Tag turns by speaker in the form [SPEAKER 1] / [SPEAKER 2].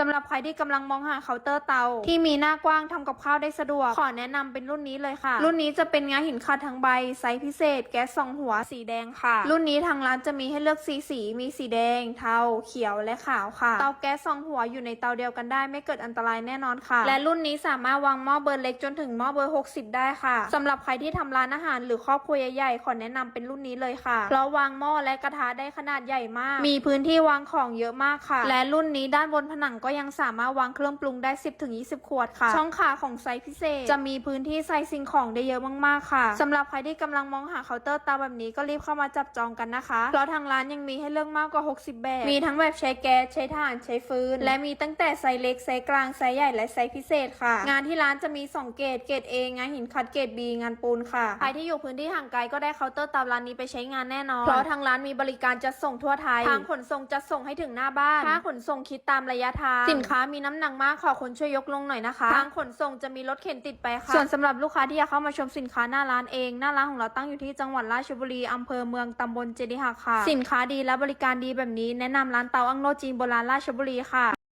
[SPEAKER 1] สำหรับใครที่กำลังมองหาเคาน์เตอร์เตา ที่มีหน้ากว้างทำกับข้าวได้สะดวก ขอแนะนำเป็นรุ่นนี้เลยค่ะ รุ่นนี้จะเป็นงาหินขัดทั้งใบ ไซส์พิเศษ แก๊สสองหัวสีแดงค่ะ รุ่นนี้ทางร้านจะมีให้เลือกสีสี มีสีแดง เทา เขียวและขาวค่ะ เตาแก๊สสองหัวอยู่ในเตาเดียวกันได้ ไม่เกิดอันตรายแน่นอนค่ะ และรุ่นนี้สามารถวางหม้อเบอร์เล็กจนถึงหม้อเบอร์ 60 ได้ค่ะสำหรับใครที่ทำร้านอาหารหรือครอบครัวใหญ่ๆขอแนะนำเป็นรุ่นนี้เลยค่ะเพราะวางหม้อและกระทะได้ขนาดใหญ่มาก มีพื้นที่วางของเยอะมากค่ะ และรุ่นนี้ด้านบนผนังก็ยังสามารถวางเครื่องปรุงได้ 10-20 ขวดค่ะ ช่องขาของไซส์พิเศษ จะมีพื้นที่ใส่สิ่งของได้เยอะมากๆค่ะสำหรับใครที่กำลังมองหาเคาน์เตอร์เตาแบบนี้ก็รีบเข้ามาจับจองกันนะคะ เพราะทางร้านยังมีให้เลือกมากกว่า 60 แบบ มีทั้งแบบใช้แก๊สใช้ถ่านใช้ฟืน และมีตั้งแต่ไซส์เล็กไซส์กลางไซส์ใหญ่และไซส์พิเศษค่ะ งานที่ร้านจะมี 2 เกรดเกรด A งานหินขัดเกรด B งานปูนค่ะใครที่อยู่พื้นที่ห่างไกลก็ได้เคาน์เตอร์เตาร้านนี้ไปใช้งานแน่นอน เพราะทางร้านมีบริการจัดส่งทั่วไทยทางขนส่งจะส่งให้ถึงหน้าบ้านค่าขนส่งคิดตามระยะทางสินค้ามีน้ำหนักมากขอคนช่วยยกลงหน่อยนะคะทางขนส่งจะมีรถเข็นติดไปค่ะ ส่วนสำหรับลูกค้าที่อยากเข้ามาชมสินค้าหน้าร้านเอง หน้าร้านของเราตั้งอยู่ที่จังหวัดราชบุรีอำเภอเมืองตำบลเจดีหักค่ะ สินค้าดีและบริการดีแบบนี้แนะนำร้านเตาอั้งโลจีนโบราณราชบุรีค่ะ